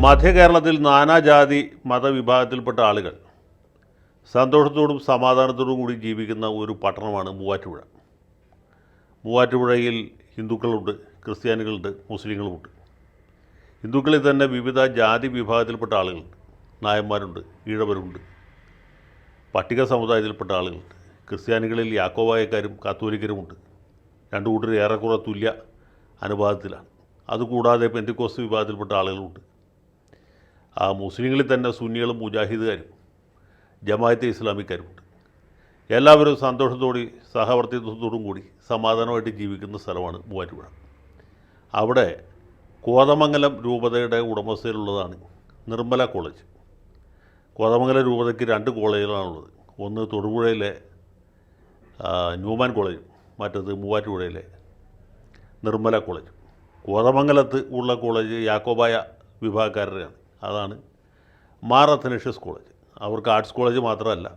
മധ്യകേരളത്തിൽ നാനാജാതി മതവിഭാഗത്തിൽപ്പെട്ട ആളുകൾ സന്തോഷത്തോടും സമാധാനത്തോടും കൂടി ജീവിക്കുന്ന ഒരു പട്ടണമാണ് മൂവാറ്റുപുഴ. മൂവാറ്റുപുഴയിൽ ഹിന്ദുക്കളുണ്ട് ക്രിസ്ത്യാനികളുണ്ട് മുസ്ലിങ്ങളുമുണ്ട്. ഹിന്ദുക്കളിൽ തന്നെ വിവിധ ജാതി വിഭാഗത്തിൽപ്പെട്ട ആളുകളുണ്ട്. നായന്മാരുണ്ട് ഈഴവരുണ്ട്. പട്ടിക സമുദായത്തിൽപ്പെട്ട ആളുകളുണ്ട്. ക്രിസ്ത്യാനികളിൽ യാക്കോവായക്കാരും കത്തോലിക്കരുമുണ്ട്. രണ്ടു കൂട്ടർ ഏറെക്കുറെ തുല്യ അനുപാതത്തിലാണ്. അതുകൂടാതെ പെന്തിക്കോസ് വിഭാഗത്തിൽപ്പെട്ട ആളുകളുമുണ്ട് ആ മുസ്ലിങ്ങളിൽ തന്നെ സുന്നികളും മുജാഹിദുകാരും ജമാഅത്തെ ഇസ്ലാമിക്കാരുമുണ്ട്. എല്ലാവരും സന്തോഷത്തോടെ സഹവർത്തിത്വത്തോടും കൂടി സമാധാനമായിട്ട് ജീവിക്കുന്ന സ്ഥലമാണ് മൂവാറ്റുപുഴ. അവിടെ കോതമംഗലം രൂപതയുടെ ഉടമസ്ഥയിലുള്ളതാണ് നിർമ്മല കോളേജ്. കോതമംഗലം രൂപതയ്ക്ക് രണ്ട് കോളേജുകളാണുള്ളത്. ഒന്ന് തൊടുപുഴയിലെ ന്യൂമാൻ കോളേജ് മറ്റത് മൂവാറ്റുപുഴയിലെ നിർമ്മല കോളേജ്. കോതമംഗലത്ത് ഉള്ള കോളേജ് യാക്കോബായ വിഭാഗക്കാരുടെയാണ്. അതാണ് മാർ അത്തനേഷ്യസ് കോളേജ് അവർക്ക് ആർട്സ് കോളേജ് മാത്രമല്ല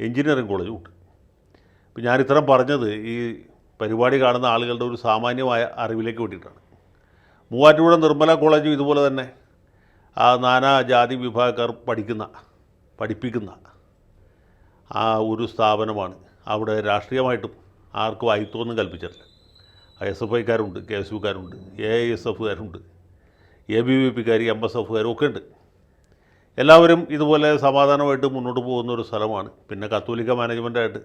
എഞ്ചിനീയറിംഗ് കോളേജും ഉണ്ട്. ഇപ്പം ഞാൻ ഇത്രയും പറഞ്ഞത് ഈ പരിപാടി കാണുന്ന ആളുകളുടെ ഒരു സാമാന്യമായ അറിവിലേക്ക് വേണ്ടിയിട്ടാണ്. മൂവാറ്റുപുഴ നിർമ്മല കോളേജും ഇതുപോലെ തന്നെ. ആ നാനാ ജാതി വിഭാഗക്കാർ പഠിക്കുന്ന പഠിപ്പിക്കുന്ന ആ ഒരു സ്ഥാപനമാണ്. അവിടെ രാഷ്ട്രീയമായിട്ടും ആർക്കും അയിത്വമൊന്നും കൽപ്പിച്ചിട്ടില്ല. എസ് എഫ് ഐക്കാരുണ്ട് കെ എസ് യുക്കാരുണ്ട് എ ഐ എസ് എഫുകാരുണ്ട്. എ ബി വി പിക്കാർ എം എസ് എഫുകാരും ഒക്കെ ഉണ്ട്. എല്ലാവരും ഇതുപോലെ സമാധാനമായിട്ട് മുന്നോട്ട് പോകുന്ന ഒരു സ്ഥലമാണ്. പിന്നെ കത്തോലിക്ക മാനേജ്മെന്റായിട്ട്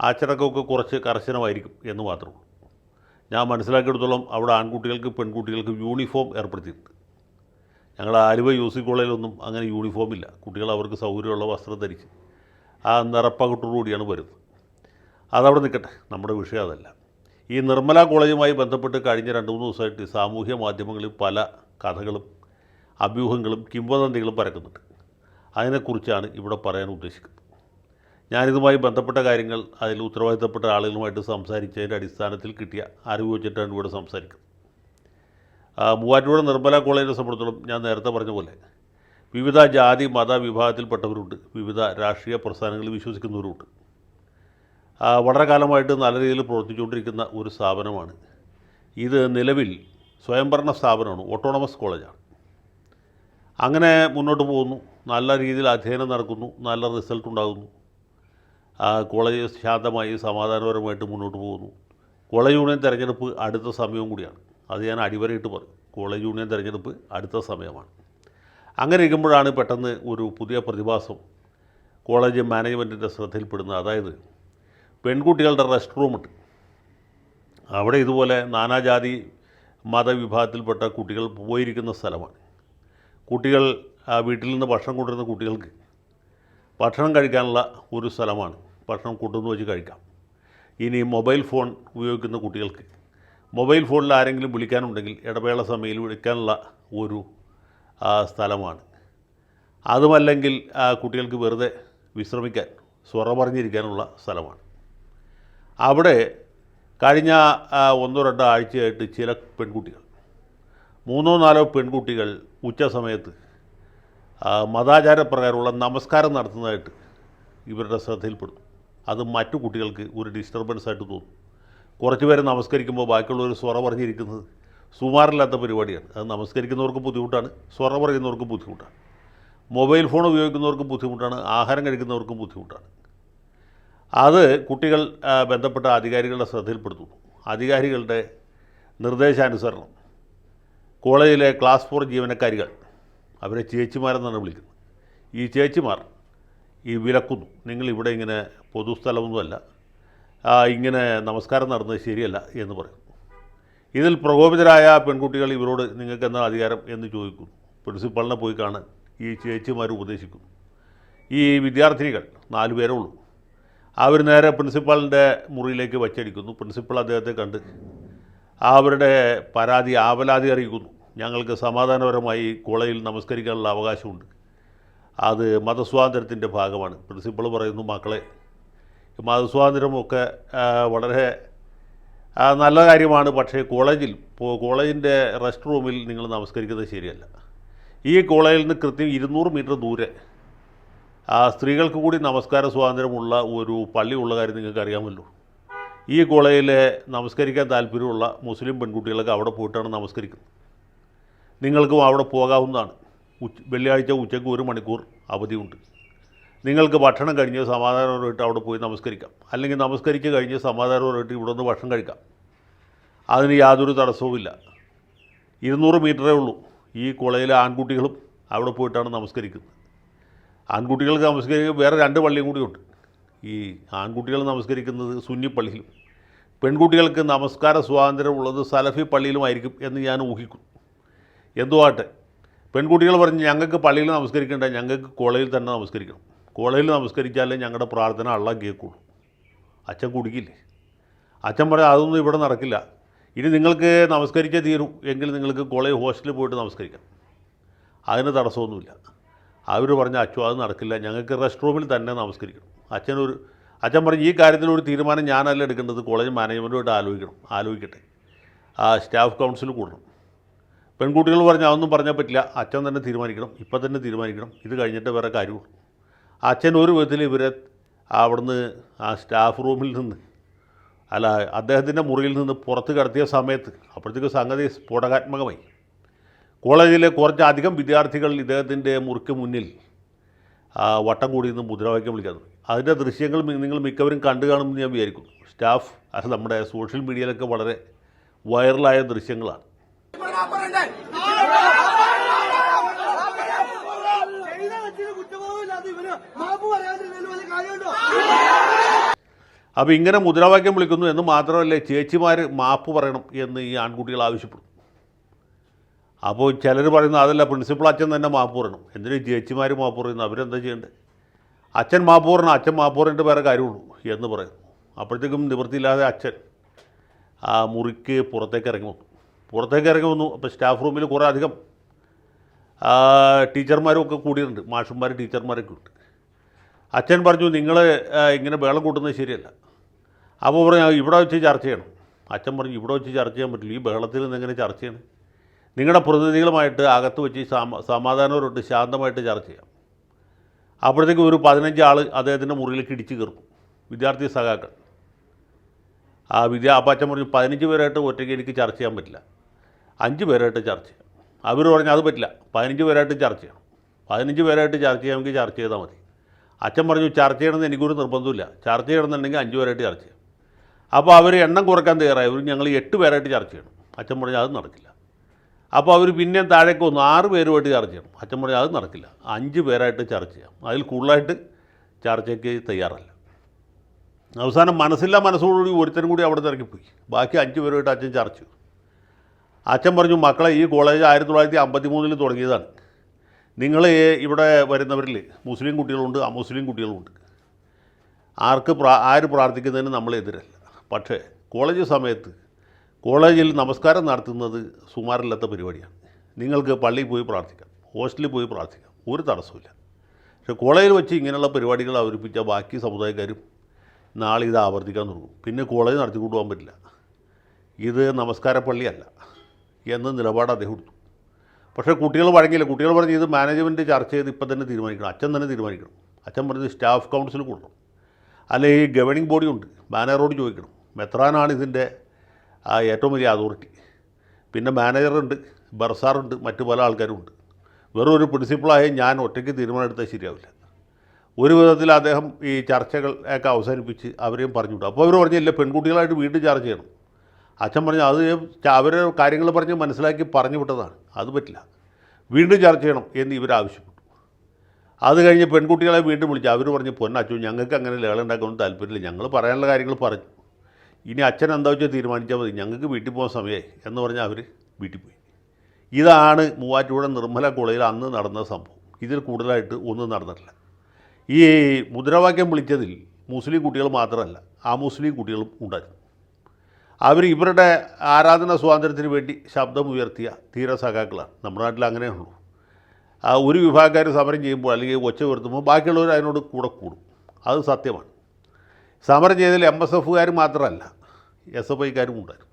ആച്ചടക്കമൊക്കെ കുറച്ച് കർശനമായിരിക്കും എന്ന് മാത്രമേ ഞാൻ മനസ്സിലാക്കിയെടുത്തോളം അവിടെ ആൺകുട്ടികൾക്ക് പെൺകുട്ടികൾക്ക് യൂണിഫോം ഏർപ്പെടുത്തിയിട്ടുണ്ട്. ഞങ്ങൾ ആലുവ യു സി കോളേജിലൊന്നും അങ്ങനെ യൂണിഫോം ഇല്ല. കുട്ടികൾ അവർക്ക് സൗകര്യമുള്ള വസ്ത്രം ധരിച്ച് ആ നിറപ്പകട്ടോടുകൂടിയാണ് വരുന്നത്. അതവിടെ നിൽക്കട്ടെ. നമ്മുടെ വിഷയം അതല്ല. ഈ നിർമ്മല കോളേജുമായി ബന്ധപ്പെട്ട് കഴിഞ്ഞ രണ്ട് മൂന്ന് ദിവസമായിട്ട് സാമൂഹ്യ മാധ്യമങ്ങളിൽ പല കഥകളും അഭ്യൂഹങ്ങളും കിംവദന്തികളും പരക്കുന്നുണ്ട്. അതിനെക്കുറിച്ചാണ് ഇവിടെ പറയാൻ ഉദ്ദേശിക്കുന്നത്. ഞാനിതുമായി ബന്ധപ്പെട്ട കാര്യങ്ങൾ അതിൽ ഉത്തരവാദിത്തപ്പെട്ട ആളുകളുമായിട്ട് സംസാരിച്ചതിന്റെ അടിസ്ഥാനത്തിൽ കിട്ടിയ അറിവ് വെച്ചിട്ടാണ് ഇവിടെ സംസാരിക്കുന്നത്. മൂവാറ്റുപുഴ നിർമ്മല കോളേജിനെ സംബന്ധിച്ചിടത്തോളം ഞാൻ നേരത്തെ പറഞ്ഞ പോലെ വിവിധ ജാതി മത വിഭാഗത്തിൽപ്പെട്ടവരുണ്ട്. വിവിധ രാഷ്ട്രീയ പ്രസ്ഥാനങ്ങളിൽ വിശ്വസിക്കുന്നവരുണ്ട് വളരെ കാലമായിട്ട് നല്ല രീതിയിൽ പ്രവർത്തിച്ചുകൊണ്ടിരിക്കുന്ന ഒരു സ്ഥാപനമാണ്. ഇത് നിലവിൽ സ്വയംഭരണ സ്ഥാപനമാണ് ഓട്ടോണമസ് കോളേജാണ് അങ്ങനെ മുന്നോട്ട് പോകുന്നു. നല്ല രീതിയിൽ അധ്യയനം നടക്കുന്നു. നല്ല റിസൾട്ട് ഉണ്ടാകുന്നു. കോളേജ് ശാന്തമായി സമാധാനപരമായിട്ട് മുന്നോട്ട് പോകുന്നു. കോളേജ് യൂണിയൻ തിരഞ്ഞെടുപ്പ് അടുത്ത സമയവും കൂടിയാണ്. അത് ഞാൻ അടിവരയിട്ട് പറയും. കോളേജ് യൂണിയൻ തിരഞ്ഞെടുപ്പ് അടുത്ത സമയമാണ്. അങ്ങനെ ഇരിക്കുമ്പോഴാണ് പെട്ടെന്ന് ഒരു പുതിയ പ്രതിഭാസം കോളേജ് മാനേജ്മെന്റിന്റെ ശ്രദ്ധയിൽപ്പെടുന്നത്. അതായത് പെൺകുട്ടികളുടെ റെസ്റ്റ് റൂമുണ്ട് അവിടെ ഇതുപോലെ നാനാജാതി മതവിഭാഗത്തിൽപ്പെട്ട കുട്ടികൾ പോയിരിക്കുന്ന സ്ഥലമാണ്. കുട്ടികൾ വീട്ടിൽ നിന്ന് ഭക്ഷണം കൊണ്ടുവരുന്ന കുട്ടികൾക്ക് ഭക്ഷണം കഴിക്കാനുള്ള ഒരു സ്ഥലമാണ്. ഭക്ഷണം കൊണ്ടുവന്ന് വെച്ച് കഴിക്കാം. ഇനി മൊബൈൽ ഫോൺ ഉപയോഗിക്കുന്ന കുട്ടികൾക്ക് മൊബൈൽ ഫോണിൽ ആരെങ്കിലും വിളിക്കാനുണ്ടെങ്കിൽ ഇടവേള സമയത്ത് വിളിക്കാനുള്ള ഒരു സ്ഥലമാണ്. അതുമല്ലെങ്കിൽ ആ, കുട്ടികൾക്ക് വെറുതെ വിശ്രമിക്കാൻ സ്വറ പറഞ്ഞിരിക്കാനുള്ള സ്ഥലമാണ്. അവിടെ കഴിഞ്ഞ ഒന്നോ രണ്ടോ ആഴ്ചയായിട്ട് ചില പെൺകുട്ടികൾ മൂന്നോ നാലോ പെൺകുട്ടികൾ ഉച്ച സമയത്ത് മതാചാരപ്രകാരമുള്ള നമസ്കാരം നടത്തുന്നതായിട്ട് ഇവരുടെ ശ്രദ്ധയിൽപ്പെടും അത് മറ്റു കുട്ടികൾക്ക് ഒരു ഡിസ്റ്റർബൻസ് ആയിട്ട് തോന്നും. കുറച്ച് പേര് നമസ്കരിക്കുമ്പോൾ ബാക്കിയുള്ളവർ സ്വറ പറഞ്ഞിരിക്കുന്നത് സുമാറില്ലാത്ത പരിപാടിയാണ്. അത് നമസ്കരിക്കുന്നവർക്ക് ബുദ്ധിമുട്ടാണ് സ്വറ പറയുന്നവർക്കും ബുദ്ധിമുട്ടാണ്. മൊബൈൽ ഫോൺ ഉപയോഗിക്കുന്നവർക്കും ബുദ്ധിമുട്ടാണ് ആഹാരം കഴിക്കുന്നവർക്കും ബുദ്ധിമുട്ടാണ്. അത് കുട്ടികൾ ബന്ധപ്പെട്ട അധികാരികളുടെ ശ്രദ്ധയിൽപ്പെടുത്തു. അധികാരികളുടെ നിർദ്ദേശാനുസരണം. കോളേജിലെ ക്ലാസ് ഫോർ ജീവനക്കാരികൾ അവരെ ചേച്ചിമാരെന്നാണ് വിളിക്കുന്നത്. ഈ ചേച്ചിമാർ ഈ വിലക്കുന്നു. നിങ്ങൾ ഇവിടെ ഇങ്ങനെ പൊതുസ്ഥലമൊന്നുമല്ല ഇങ്ങനെ നമസ്കാരം നടന്നത് ശരിയല്ല എന്ന് പറയും ഇതിൽ പ്രകോപിതരായ പെൺകുട്ടികൾ ഇവരോട് നിങ്ങൾക്ക് എന്താ അധികാരം എന്ന് ചോദിക്കുന്നു. പ്രിൻസിപ്പളിനെ പോയി കാണാൻ ഈ ചേച്ചിമാർ ഉപദേശിക്കുന്നു. ഈ വിദ്യാർത്ഥിനികൾ നാല് പേരേ ഉള്ളൂ. അവർ നേരെ പ്രിൻസിപ്പാളിന്റെ മുറിയിലേക്ക് വച്ചടിക്കുന്നു. പ്രിൻസിപ്പൾ അദ്ദേഹത്തെ കണ്ട് അവരുടെ പരാതി ആവലാതി അറിയിക്കുന്നു. ഞങ്ങൾക്ക് സമാധാനപരമായി കോളേജിൽ നമസ്കരിക്കാനുള്ള അവകാശമുണ്ട്. അത് മതസ്വാതന്ത്ര്യത്തിന്റെ ഭാഗമാണ്. പ്രിൻസിപ്പൾ പറയുന്നു മക്കളെ മതസ്വാതന്ത്ര്യമൊക്കെ വളരെ നല്ല കാര്യമാണ്. പക്ഷേ കോളേജിൽ കോളേജിന്റെ റെസ്റ്റ് റൂമിൽ നിങ്ങൾ നമസ്കരിക്കുന്നത് ശരിയല്ല. ഈ കോളേജിൽ നിന്ന് കൃത്യം ഇരുന്നൂറ് മീറ്റർ ദൂരെ സ്ത്രീകൾക്ക് കൂടി നമസ്കാര സ്വാതന്ത്ര്യമുള്ള ഒരു പള്ളി ഉള്ള കാര്യം നിങ്ങൾക്ക് അറിയാമല്ലോ. ഈ കോളേജിലെ നമസ്കരിക്കാൻ താല്പര്യമുള്ള മുസ്ലിം പെൺകുട്ടികളൊക്കെ അവിടെ പോയിട്ടാണ് നമസ്കരിക്കുന്നത്. നിങ്ങൾക്കും അവിടെ പോകാവുന്നതാണ്. ഉച്ച വെള്ളിയാഴ്ച ഉച്ചയ്ക്ക് ഒരു മണിക്കൂർ അവധിയുണ്ട്. നിങ്ങൾക്ക് ഭക്ഷണം കഴിഞ്ഞ് സമാധാനപരമായിട്ട് അവിടെ പോയി നമസ്കരിക്കാം. അല്ലെങ്കിൽ നമസ്കരിച്ച് കഴിഞ്ഞ് സമാധാനപരമായിട്ട് ഇവിടെ നിന്ന് ഭക്ഷണം കഴിക്കാം. അതിന് യാതൊരു തടസ്സവുമില്ല. ഇരുന്നൂറ് മീറ്ററേ ഉള്ളൂ ഈ കുളയിലെ ആൺകുട്ടികളും അവിടെ പോയിട്ടാണ് നമസ്കരിക്കുന്നത്. ആൺകുട്ടികൾക്ക് നമസ്കരിക്കുക വേറെ രണ്ട് പള്ളിയും കൂടിയുണ്ട് ഈ ആൺകുട്ടികൾ നമസ്കരിക്കുന്നത് സുന്നി പള്ളിയിലും പെൺകുട്ടികൾക്ക് നമസ്കാര സ്വാതന്ത്ര്യമുള്ളത് സലഫി പള്ളിയിലുമായിരിക്കും എന്ന് ഞാൻ ഊഹിക്കുന്നു എന്തുവാട്ടെ പെൺകുട്ടികൾ പറഞ്ഞ് ഞങ്ങൾക്ക് പള്ളിയിൽ നമസ്കരിക്കേണ്ട ഞങ്ങൾക്ക് കോളേജിൽ തന്നെ നമസ്കരിക്കണം. കോളേജിൽ നമസ്കരിച്ചാലേ ഞങ്ങളുടെ പ്രാർത്ഥന അള്ള കേൾക്കുള്ളൂ. അച്ഛൻ കുടിക്കില്ലേ അച്ഛൻ പറയാം അതൊന്നും ഇവിടെ നടക്കില്ല. ഇനി നിങ്ങൾക്ക് നമസ്കരിച്ചേ തീരൂ. എങ്കിൽ നിങ്ങൾക്ക് കോളേജ് ഹോസ്റ്റലിൽ പോയിട്ട് നമസ്കരിക്കാം. അതിന് തടസ്സമൊന്നുമില്ല. അവർ പറഞ്ഞ അച്ചു അത് നടക്കില്ല. ഞങ്ങൾക്ക് റെസ്റ്റ് റൂമിൽ തന്നെ നമസ്കരിക്കണം അച്ഛനൊരു അച്ഛൻ പറഞ്ഞ് ഈ കാര്യത്തിലൊരു തീരുമാനം ഞാനല്ല എടുക്കേണ്ടത്. കോളേജ് മാനേജ്മെന്റുമായിട്ട് ആലോചിക്കണം. ആലോചിക്കട്ടെ. ആ സ്റ്റാഫ് കൗൺസിൽ കൂടണം. പെൺകുട്ടികൾ പറഞ്ഞാൽ അതൊന്നും പറഞ്ഞാൽ പറ്റില്ല. അച്ഛൻ തന്നെ തീരുമാനിക്കണം. ഇപ്പം തന്നെ തീരുമാനിക്കണം. ഇത് കഴിഞ്ഞിട്ട് വേറെ കാര്യമുള്ളൂ. അച്ഛൻ ഒരു വിധത്തിൽ ഇവരെ അവിടുന്ന് ആ സ്റ്റാഫ് റൂമിൽ നിന്ന് അല്ല അദ്ദേഹത്തിന്റെ മുറിയിൽ നിന്ന് പുറത്ത് കടത്തിയ സമയത്ത് അപ്പോഴത്തേക്ക് സംഗതി സ്ഫോടകാത്മകമായി. കോളേജിലെ കുറച്ചധികം വിദ്യാർത്ഥികൾ ഇദ്ദേഹത്തിന്റെ മുറിക്ക് മുന്നിൽ വട്ടം കൂടി നിന്ന് മുദ്രാവാക്യം വിളിക്കാൻ തുടങ്ങി. അതിന്റെ ദൃശ്യങ്ങൾ നിങ്ങൾ മിക്കവരും കണ്ടു കാണുമെന്ന് ഞാൻ വിചാരിക്കുന്നു. സ്റ്റാഫ് അത് നമ്മുടെ സോഷ്യൽ മീഡിയയിലൊക്കെ വളരെ വൈറലായ ദൃശ്യങ്ങളാണ്. അപ്പോൾ ഇങ്ങനെ മുദ്രാവാക്യം വിളിക്കുന്നു എന്ന് മാത്രമല്ല ചേച്ചിമാർ മാപ്പ് പറയണം എന്ന് ഈ ആൺകുട്ടികൾ ആവശ്യപ്പെടും അപ്പോൾ ചിലർ പറയുന്നു അതല്ല പ്രിൻസിപ്പൾ അച്ഛൻ തന്നെ മാപ്പ് പറയണം ഈ ചേച്ചിമാർ മാപ്പ് അവരെന്താ ചെയ്യേണ്ടത് അച്ഛൻ മാപ്പ് പറയണം അച്ഛൻ മാപ്പ് പറഞ്ഞിട്ട് വേറെ കാര്യമുള്ളൂ എന്ന് പറയുന്നു. അപ്പോഴത്തേക്കും നിവൃത്തിയില്ലാതെ അച്ഛൻ ആ മുറിക്ക് പുറത്തേക്ക് ഇറങ്ങി വന്നു. പുറത്തേക്ക് ഇറങ്ങി വന്നു. അപ്പോൾ സ്റ്റാഫ് റൂമിൽ കുറേ അധികം ടീച്ചർമാരും ഒക്കെ കൂടിയിട്ടുണ്ട്. മാഷന്മാർ ടീച്ചർമാരൊക്കെ ഉണ്ട്. അച്ഛൻ പറഞ്ഞു നിങ്ങൾ ഇങ്ങനെ വേളം കൂട്ടുന്നത് ശരിയല്ല. അപ്പോൾ പറഞ്ഞു ഇവിടെ വെച്ച് ചർച്ച ചെയ്യണം. അച്ഛൻ പറഞ്ഞു ഇവിടെ വെച്ച് ചർച്ച ചെയ്യാൻ പറ്റില്ല. ഈ ബഹളത്തിൽ നിന്ന് എങ്ങനെ ചർച്ച ചെയ്യണം? നിങ്ങളുടെ പ്രതിനിധികളുമായിട്ട് അകത്ത് വെച്ച് സമ സമാധാനപരമായിട്ട് ശാന്തമായിട്ട് ചർച്ച ചെയ്യാം. അപ്പോഴത്തേക്കും ഒരു പതിനഞ്ച് ആൾ അദ്ദേഹത്തിന്റെ മുറിയിലേക്ക് ഇടിച്ചു കയറും. വിദ്യാർത്ഥി സഖാക്കൾ. ആ വിദ്യാ അപ്പാച്ചൻ പറഞ്ഞു പതിനഞ്ച് പേരായിട്ട് ഒറ്റയ്ക്ക് എനിക്ക് ചർച്ച ചെയ്യാൻ പറ്റില്ല. അഞ്ച് പേരായിട്ട് ചർച്ച ചെയ്യാം. അവർ പറഞ്ഞു അത് പറ്റില്ല. പതിനഞ്ച് പേരായിട്ട് ചർച്ച ചെയ്യണം. പതിനഞ്ച് പേരായിട്ട് ചർച്ച ചെയ്യാമെങ്കിൽ ചർച്ച ചെയ്താൽ മതി. അച്ഛൻ പറഞ്ഞു ചർച്ച ചെയ്യണമെന്ന് എനിക്കൊരു നിർബന്ധമില്ല ചർച്ച ചെയ്യണമെന്നുണ്ടെങ്കിൽ അഞ്ച് പേരായിട്ട് ചർച്ച ചെയ്യാം. അപ്പോൾ അവർ എണ്ണം കുറയ്ക്കാൻ തയ്യാറായി. ഞങ്ങൾ എട്ട് പേരായിട്ട് ചർച്ച ചെയ്യണം. അച്ഛൻ പറഞ്ഞു അത് നടക്കില്ല. അപ്പോൾ അവർ പിന്നെയും താഴേക്ക് വന്നു. ആറ് പേരുമായിട്ട് ചർച്ച ചെയ്യണം അച്ഛൻ പറഞ്ഞു അത് നടക്കില്ല. അഞ്ച് പേരായിട്ട് ചർച്ച ചെയ്യാം. അതിൽ കൂടുതലായിട്ട് ചർച്ചയ്ക്ക് തയ്യാറല്ല. അവസാനം മനസ്സില്ല മനസ്സോടുകൂടി ഒരുത്തരും കൂടി അവിടെ ഇറങ്ങിപ്പോയി. ബാക്കി അഞ്ച് പേരുമായിട്ട് അച്ഛൻ ചർച്ച ചെയ്തു. അച്ഛൻ പറഞ്ഞു മക്കളെ ഈ കോളേജ് ആയിരത്തി തൊള്ളായിരത്തി അമ്പത്തി മൂന്നിൽ തുടങ്ങിയതാണ് നിങ്ങൾ ഇവിടെ വരുന്നവരിൽ മുസ്ലിം കുട്ടികളുണ്ട് അമുസ്ലിം കുട്ടികളുണ്ട്. ആർക്ക് പ്രാ ആര് പ്രാർത്ഥിക്കുന്നതിന് നമ്മൾ എതിരല്ല പക്ഷേ കോളേജ് സമയത്ത് കോളേജിൽ നമസ്കാരം നടത്തുന്നത് സുമാരില്ലാത്ത പരിപാടിയാണ്. നിങ്ങൾക്ക് പള്ളിയിൽ പോയി പ്രാർത്ഥിക്കാം ഹോസ്റ്റലിൽ പോയി പ്രാർത്ഥിക്കാം ഒരു തടസ്സമില്ല പക്ഷേ കോളേജിൽ വെച്ച് ഇങ്ങനെയുള്ള പരിപാടികൾ അവതരിപ്പിച്ച ബാക്കി സമുദായക്കാരും നാളെ ഇത് ആവർത്തിക്കാൻ തുടങ്ങും. പിന്നെ കോളേജ് നടത്തിക്കൊണ്ടു പോകാൻ പറ്റില്ല. ഇത് നമസ്കാര പള്ളിയല്ല എന്ന നിലപാട് അദ്ദേഹം എടുത്തു. പക്ഷേ കുട്ടികൾ വഴങ്ങിയില്ല. കുട്ടികൾ പറഞ്ഞ് ഇത് മാനേജ്മെന്റ് ചർച്ച ചെയ്ത് ഇപ്പം തന്നെ തീരുമാനിക്കണം അച്ഛൻ തന്നെ തീരുമാനിക്കണം. അച്ഛൻ പറഞ്ഞത് സ്റ്റാഫ് കൗൺസിൽ കൂടണം അല്ലെങ്കിൽ ഗവേണിംഗ് ബോഡി ഉണ്ട് ബാനറോട് ചോദിക്കണം. മെത്രാനാണ് ഇതിന്റെ ആ ഏറ്റവും വലിയ അതോറിറ്റി. പിന്നെ മാനേജറുണ്ട് ബർസാറുണ്ട് മറ്റു പല ആൾക്കാരും ഉണ്ട് വെറും ഒരു പ്രിൻസിപ്പളായ ഞാൻ ഒറ്റയ്ക്ക് തീരുമാനമെടുത്താൽ ശരിയാവില്ല. ഒരു വിധത്തിൽ അദ്ദേഹം ഈ ചർച്ചകൾ ഒക്കെ അവസാനിപ്പിച്ച് അവരെയും പറഞ്ഞു വിട്ടു അപ്പോൾ അവർ പറഞ്ഞില്ല പെൺകുട്ടികളായിട്ട് വീണ്ടും ചാർജ് ചെയ്യണം. അച്ഛൻ പറഞ്ഞു അത് അവരെ കാര്യങ്ങൾ പറഞ്ഞ് മനസ്സിലാക്കി പറഞ്ഞു വിട്ടതാണ്. അത് പറ്റില്ല. വീണ്ടും ചർച്ച ചെയ്യണം എന്ന് ഇവർ ആവശ്യപ്പെട്ടു. അത് കഴിഞ്ഞ് പെൺകുട്ടികളെ വീണ്ടും വിളിച്ചു അവർ പറഞ്ഞു പൊന്നച്ചു ഞങ്ങൾക്ക് അങ്ങനെ ലേളുണ്ടാക്കാനൊന്നും താല്പര്യമില്ല. ഞങ്ങൾ പറയാനുള്ള കാര്യങ്ങൾ പറഞ്ഞു. ഇനി അച്ഛൻ എന്താ വെച്ചാൽ തീരുമാനിച്ചാൽ മതി. ഞങ്ങൾക്ക് വീട്ടിൽ പോകാൻ സമയമായി എന്ന് പറഞ്ഞാൽ അവർ വീട്ടിൽ പോയി. ഇതാണ് മൂവാറ്റുപുഴ നിർമ്മല കോളേജിൽ അന്ന് നടന്ന സംഭവം. ഇതിൽ കൂടുതലായിട്ട് ഒന്നും നടന്നിട്ടില്ല. ഈ മുദ്രാവാക്യം വിളിച്ചതിൽ മുസ്ലിം കുട്ടികൾ മാത്രമല്ല ആ മുസ്ലിം കുട്ടികളും ഉണ്ടായിരുന്നു. അവർ ഇവരുടെ ആരാധന സ്വാതന്ത്ര്യത്തിന് വേണ്ടി ശബ്ദം ഉയർത്തിയ ധീരസഖാക്കളാണ്. നമ്മുടെ നാട്ടിൽ ആ ഒരു വിഭാഗക്കാർ സമരം ചെയ്യുമ്പോൾ അല്ലെങ്കിൽ ഒച്ച ഉയർത്തുമ്പോൾ ബാക്കിയുള്ളവർ അതിനോട് കൂടെ കൂടും. അത് സത്യമാണ്. സമരം ചെയ്തതിൽ എം എസ് എഫുകാർ മാത്രമല്ല എസ് എഫ് ഐക്കാരും ഉണ്ടായിരുന്നു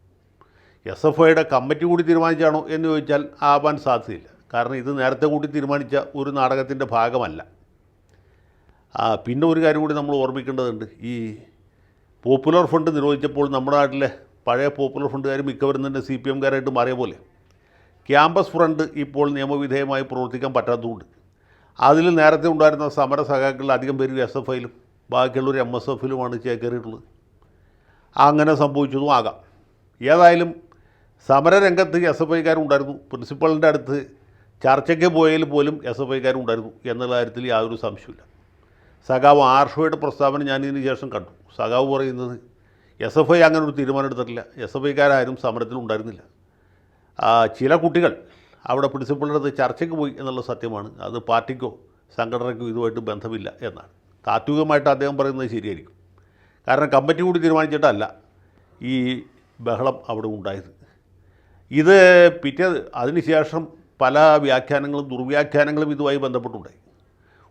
എസ് എഫ് ഐയുടെ കമ്മിറ്റി കൂടി തീരുമാനിച്ചാണോ എന്ന് ചോദിച്ചാൽ ആവാൻ സാധ്യതയില്ല. കാരണം ഇത് നേരത്തെ കൂടി തീരുമാനിച്ച ഒരു നാടകത്തിന്റെ ഭാഗമല്ല. പിന്നെ ഒരു കാര്യം കൂടി നമ്മൾ ഓർമ്മിക്കേണ്ടതുണ്ട്. ഈ പോപ്പുലർ ഫണ്ട് നിരോധിച്ചപ്പോൾ നമ്മുടെ നാട്ടിലെ പഴയ പോപ്പുലർ ഫണ്ടുകാർ മിക്കവരും തന്നെ സി പി എംകാരായിട്ട് മാറിയ പോലെ. ക്യാമ്പസ് ഫ്രണ്ട് ഇപ്പോൾ നിയമവിധേയമായി പ്രവർത്തിക്കാൻ പറ്റാത്തതുകൊണ്ട്. അതിൽ നേരത്തെ ഉണ്ടായിരുന്ന സമര സഖാക്കളിൽ അധികം പേര് എസ് എഫ് ഐയിലും ബാക്കിയുള്ളവർ എം എസ് എഫിലുമാണ് ചേക്കേറിയിട്ടുള്ളത് അങ്ങനെ സംഭവിച്ചതും ആകാം. ഏതായാലും സമരരംഗത്ത് എസ് എഫ് ഐക്കാരുണ്ടായിരുന്നു പ്രിൻസിപ്പളിന്റെ അടുത്ത് ചർച്ചയ്ക്ക് പോയതിൽ പോലും എസ് എഫ് ഐക്കാരുണ്ടായിരുന്നു എന്നുള്ള കാര്യത്തിൽ യാതൊരു സംശയമില്ല സഖാവ് ആർഷോയുടെ പ്രസ്താവന ഞാൻ ഇതിന് ശേഷം കണ്ടു. സഖാവ് പറയുന്നത് എസ് എഫ് ഐ അങ്ങനെ ഒരു തീരുമാനം എടുത്തിട്ടില്ല. എസ് എഫ് ഐക്കാരും സമരത്തിൽ ഉണ്ടായിരുന്നില്ല. ചില കുട്ടികൾ അവിടെ പ്രിൻസിപ്പളിന്റെ അടുത്ത് ചർച്ചയ്ക്ക് പോയി എന്നുള്ള സത്യമാണ്. അത് പാർട്ടിക്കോ സംഘടനയ്ക്കോ ഇതുമായിട്ട് ബന്ധമില്ല എന്നാണ്. താത്വികമായിട്ട് അദ്ദേഹം പറയുന്നത് ശരിയായിരിക്കും. കാരണം കമ്മിറ്റി കൂടി തീരുമാനിച്ചിട്ടല്ല ഈ ബഹളം അവിടെ ഉണ്ടായത്. ഇത് പിറ്റേ അതിനുശേഷം പല വ്യാഖ്യാനങ്ങളും ദുർവ്യാഖ്യാനങ്ങളും ഇതുമായി ബന്ധപ്പെട്ടുണ്ടായി.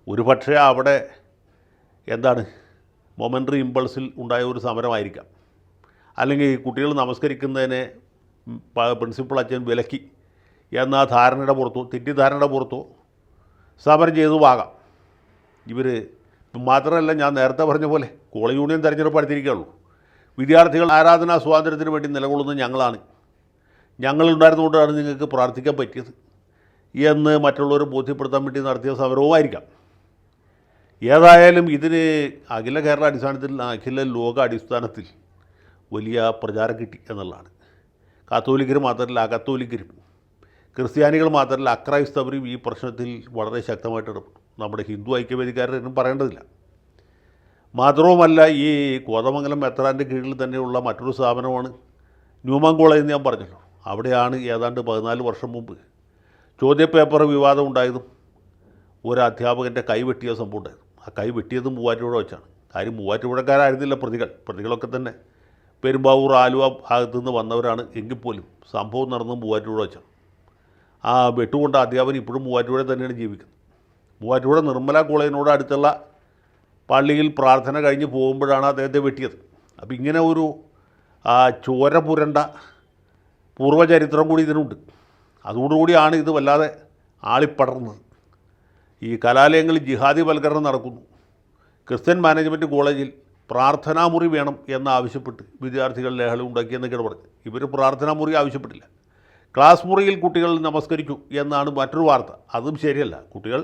ഒരു പക്ഷേ അവിടെ എന്താണ് മൊമെന്ററി ഇമ്പൾസിൽ ഉണ്ടായ ഒരു സമരമായിരിക്കാം. അല്ലെങ്കിൽ കുട്ടികൾ നമസ്കരിക്കുന്നതിനെ പ്രിൻസിപ്പൾ അച്ഛൻ വിലക്കി എന്ന ധാരണയുടെ പുറത്തോ തെറ്റിദ്ധാരണയുടെ പുറത്തോ സമരം ചെയ്തു വാകാം ഇവർ മാത്രമല്ല ഞാൻ നേരത്തെ പറഞ്ഞ പോലെ കോളേജ് യൂണിയൻ തെരഞ്ഞെടുപ്പ് അടുത്തിരിക്കുകയുള്ളൂ വിദ്യാർത്ഥികൾ ആരാധനാ സ്വാതന്ത്ര്യത്തിന് വേണ്ടി നിലകൊള്ളുന്നത് ഞങ്ങളാണ്. ഞങ്ങളുണ്ടായിരുന്നുകൊണ്ടാണ് നിങ്ങൾക്ക് പ്രാർത്ഥിക്കാൻ പറ്റിയത്. എന്ന് മറ്റുള്ളവരെ ബോധ്യപ്പെടുത്താൻ വേണ്ടി നടത്തിയ സമരവുമായിരിക്കാം ഏതായാലും ഇതിന് അഖില കേരള അടിസ്ഥാനത്തിൽ അഖില ലോക അടിസ്ഥാനത്തിൽ വലിയ പ്രചാരം കിട്ടി എന്നുള്ളതാണ്. കാത്തോലിക്കർ മാത്രമല്ല അകത്തോലിക്കരും ക്രിസ്ത്യാനികൾ മാത്രമല്ല അക്രൈസ്തവരും ഈ പ്രശ്നത്തിൽ വളരെ ശക്തമായിട്ട് ഇടപെട്ടു. നമ്മുടെ ഹിന്ദു ഐക്യവേദിക്കാരനും പറയേണ്ടതില്ല. മാത്രവുമല്ല ഈ കോതമംഗലം മെത്രാന്റെ കീഴിൽ തന്നെയുള്ള മറ്റൊരു സ്ഥാപനമാണ് ന്യൂമാൻ കോളേജ് എന്ന് ഞാൻ പറഞ്ഞല്ലോ. അവിടെയാണ് ഏതാണ്ട് പതിനാല് വർഷം മുമ്പ് ചോദ്യപേപ്പർ വിവാദം ഉണ്ടായതും ഒരു അധ്യാപകന്റെ കൈ വെട്ടിയ സംഭവം ഉണ്ടായിരുന്നു ആ കൈ വെട്ടിയത് മൂവാറ്റുപുഴ വെച്ചാണ്. കാര്യം മൂവാറ്റുപുഴക്കാരായിരുന്നില്ല പ്രതികൾ. പ്രതികളൊക്കെ തന്നെ പെരുമ്പാവൂർ ആലുവ ഭാഗത്തു നിന്ന് വന്നവരാണ് എങ്കിൽ പോലും സംഭവം നടന്നത് മൂവാറ്റുപുഴ വെച്ചാണ്. ആ വെട്ടുകൊണ്ട അധ്യാപകൻ ഇപ്പോഴും മൂവാറ്റുപുഴ തന്നെയാണ് ജീവിക്കുന്നത്. മൂവാറ്റുപുഴ നിർമ്മല കോളേജിനോട് അടുത്തുള്ള പള്ളിയിൽ പ്രാർത്ഥന കഴിഞ്ഞ് പോകുമ്പോഴാണ് അദ്ദേഹത്തെ വെട്ടിയത്. അപ്പോൾ ഇങ്ങനെ ഒരു ചോര പുരണ്ട പൂർവചരിത്രം കൂടി ഇതിനുണ്ട്. അതോടുകൂടിയാണ് ഇത് വല്ലാതെ ആളിപ്പടർന്നത്. ഈ കലാലയങ്ങളിൽ ജിഹാദി വൽക്കരണം നടക്കുന്നു. ക്രിസ്ത്യൻ മാനേജ്മെന്റ് കോളേജിൽ പ്രാർത്ഥനാ മുറി വേണം എന്നാവശ്യപ്പെട്ട് വിദ്യാർത്ഥികൾ ലഹള ഉണ്ടാക്കിയെന്നൊക്കെയാണ് പറഞ്ഞത്. ഇവർ പ്രാർത്ഥനാമുറി ആവശ്യപ്പെട്ടില്ല. ക്ലാസ് മുറിയിൽ കുട്ടികൾ നമസ്കരിച്ചു എന്നാണ് മറ്റൊരു വാർത്ത. അതും ശരിയല്ല. കുട്ടികൾ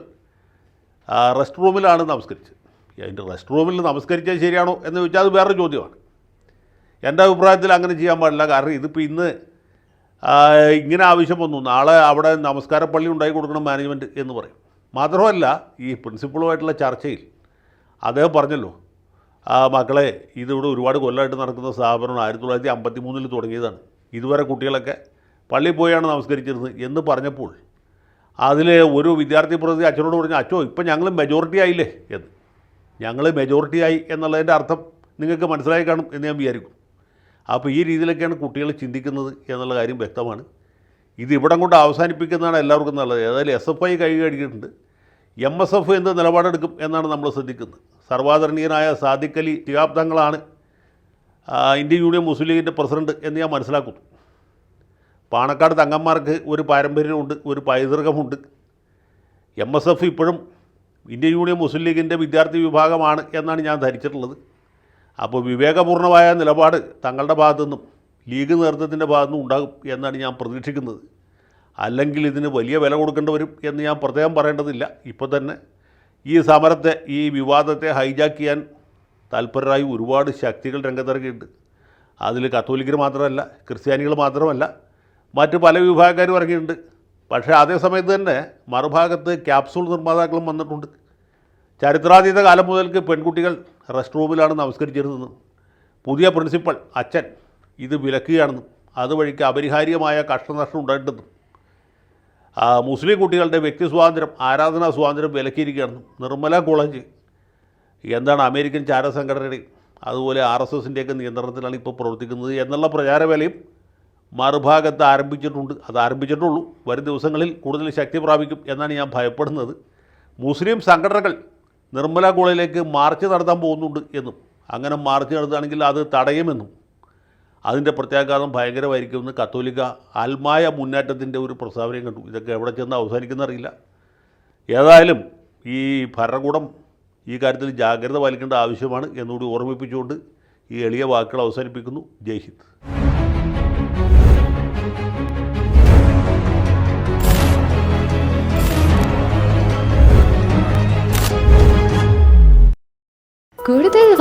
റെസ്റ്റ് റൂമിലാണ് നമസ്കരിച്ചത്. അതിന്റെ റെസ്റ്റ് റൂമിൽ നമസ്കരിച്ചാൽ ശരിയാണോ എന്ന് ചോദിച്ചാൽ അത് വേറൊരു ചോദ്യമാണ്. എന്റെ അഭിപ്രായത്തിൽ അങ്ങനെ ചെയ്യാൻ പാടില്ല. കാരണം ഇതിപ്പോൾ ഇന്ന് ഇങ്ങനെ ആവശ്യം വന്നു. നാളെ അവിടെ നമസ്കാര പള്ളി ഉണ്ടാക്കി കൊടുക്കണം മാനേജ്മെന്റ് എന്ന് പറയും. മാത്രമല്ല ഈ പ്രിൻസിപ്പളുമായിട്ടുള്ള ചർച്ചയിൽ അദ്ദേഹം പറഞ്ഞല്ലോ മക്കളെ ഇതിവിടെ ഒരുപാട് കൊല്ലമായിട്ട് നടക്കുന്ന സ്ഥാപനം ആയിരത്തി തൊള്ളായിരത്തി അമ്പത്തി മൂന്നിൽ തുടങ്ങിയതാണ്. ഇതുവരെ കുട്ടികളൊക്കെ പള്ളിയിൽ പോയാണ് നമസ്കരിച്ചിരുന്നത് എന്ന് പറഞ്ഞപ്പോൾ അതിൽ ഒരു വിദ്യാർത്ഥി പ്രതി അച്ഛനോട് പറഞ്ഞു അച്ഛോ ഇപ്പം ഞങ്ങൾ മെജോറിറ്റി ആയില്ലേ? എന്ന്. ഞങ്ങൾ മെജോറിറ്റി ആയി എന്നുള്ളതിന്റെ അർത്ഥം നിങ്ങൾക്ക് മനസ്സിലായി കാണും എന്ന് ഞാൻ വിചാരിക്കും. അപ്പോൾ ഈ രീതിയിലൊക്കെയാണ് കുട്ടികൾ ചിന്തിക്കുന്നത് എന്നുള്ള കാര്യം വ്യക്തമാണ്. ഇത് ഇവിടം കൊണ്ട് അവസാനിപ്പിക്കുന്നതാണ് എല്ലാവർക്കും നല്ലത്. ഏതായാലും എസ് എഫ് ഐ കൈ കഴുകിയിട്ടുണ്ട്. എം എസ് എഫ് എന്ത് നിലപാടെടുക്കും എന്നാണ് നമ്മൾ ശ്രദ്ധിക്കുന്നത്. സർവാദരണീയനായ സാദിഖലി ശിഹാബ് തങ്ങളാണ് ഇന്ത്യൻ യൂണിയൻ മുസ്ലിം ലീഗിന്റെ പ്രസിഡന്റ് എന്ന് ഞാൻ മനസ്സിലാക്കുന്നു. പാണക്കാട് തങ്ങന്മാർക്ക് ഒരു പാരമ്പര്യമുണ്ട് ഒരു പൈതൃകമുണ്ട്. എം എസ് എഫ് ഇപ്പോഴും ഇന്ത്യൻ യൂണിയൻ മുസ്ലിം ലീഗിന്റെ വിദ്യാർത്ഥി വിഭാഗമാണ് എന്നാണ് ഞാൻ ധരിച്ചിട്ടുള്ളത്. അപ്പോൾ വിവേകപൂർണമായ നിലപാട് തങ്ങളുടെ ഭാഗത്തു നിന്നും ലീഗ് നേതൃത്വത്തിന്റെ ഭാഗത്തു നിന്നും ഉണ്ടാകും എന്നാണ് ഞാൻ പ്രതീക്ഷിക്കുന്നത്. അല്ലെങ്കിൽ ഇതിന് വലിയ വില കൊടുക്കേണ്ടി വരും എന്ന് ഞാൻ പ്രത്യേകം പറയേണ്ടതില്ല. ഇപ്പോൾ തന്നെ ഈ സമരത്തെ ഈ വിവാദത്തെ ഹൈജാക്ക് ചെയ്യാൻ താല്പര്യരായി ഒരുപാട് ശക്തികൾ രംഗത്തിറങ്ങിയിട്ടുണ്ട്. അതിൽ കത്തോലിക്കർ മാത്രമല്ല ക്രിസ്ത്യാനികൾ മാത്രമല്ല മറ്റ് പല വിഭാഗക്കാരും ഇറങ്ങിയിട്ടുണ്ട്. പക്ഷേ അതേ സമയത്ത് തന്നെ മറുഭാഗത്ത് ക്യാപ്സൂൾ നിർമ്മാതാക്കളും വന്നിട്ടുണ്ട്. ചരിത്രാതീത കാലം മുതൽക്ക് പെൺകുട്ടികൾ റെസ്റ്റ് റൂമിലാണ് നമസ്കരിച്ചിരുന്നത്. പുതിയ പ്രിൻസിപ്പൽ അച്ഛൻ ഇത് വിലക്കുകയാണെന്നും അതുവഴിക്ക് അപരിഹാര്യമായ കഷ്ടനഷ്ടം ഉണ്ടായിട്ടുണ്ടെന്നും. മുസ്ലിം കുട്ടികളുടെ വ്യക്തി സ്വാതന്ത്ര്യം ആരാധനാ സ്വാതന്ത്ര്യം വിലക്കിയിരിക്കുകയാണെന്നും. നിർമ്മല കോളേജ് എന്താണ് അമേരിക്കൻ ചാരസംഘടനയുടെയും അതുപോലെ ആർ എസ് എസിന്റെയൊക്കെ നിയന്ത്രണത്തിലാണ് ഇപ്പോൾ പ്രവർത്തിക്കുന്നത് എന്നുള്ള പ്രചാരവേലയും മറുഭാഗത്ത് ആരംഭിച്ചിട്ടുണ്ട് അത് ആരംഭിച്ചിട്ടുള്ളൂ. വരും ദിവസങ്ങളിൽ കൂടുതൽ ശക്തി പ്രാപിക്കും എന്നാണ് ഞാൻ ഭയപ്പെടുന്നത്. മുസ്ലിം സംഘടനകൾ നിർമ്മല ഗോളയിലേക്ക് മാർച്ച് നടത്താൻ പോകുന്നുണ്ട് എന്നും അങ്ങനെ മാർച്ച് നടത്തുകയാണെങ്കിൽ അത് തടയുമെന്നും അതിന്റെ പ്രത്യാഘാതം ഭയങ്കരമായിരിക്കുമെന്ന് കത്തോലിക്ക ആത്മായ മുന്നേറ്റത്തിന്റെ ഒരു പ്രസ്താവനയും കണ്ടു. ഇതൊക്കെ എവിടെ ചെന്ന് അവസാനിക്കുന്നറിയില്ല. ഏതായാലും ഈ ഭരണകൂടം ഈ കാര്യത്തിൽ ജാഗ്രത പാലിക്കേണ്ട ആവശ്യമാണ് എന്നുകൂടി ഓർമ്മിപ്പിച്ചുകൊണ്ട് ഈ എളിയ വാക്കുകൾ അവസാനിപ്പിക്കുന്നു. ജയ് ഹിന്ദ്.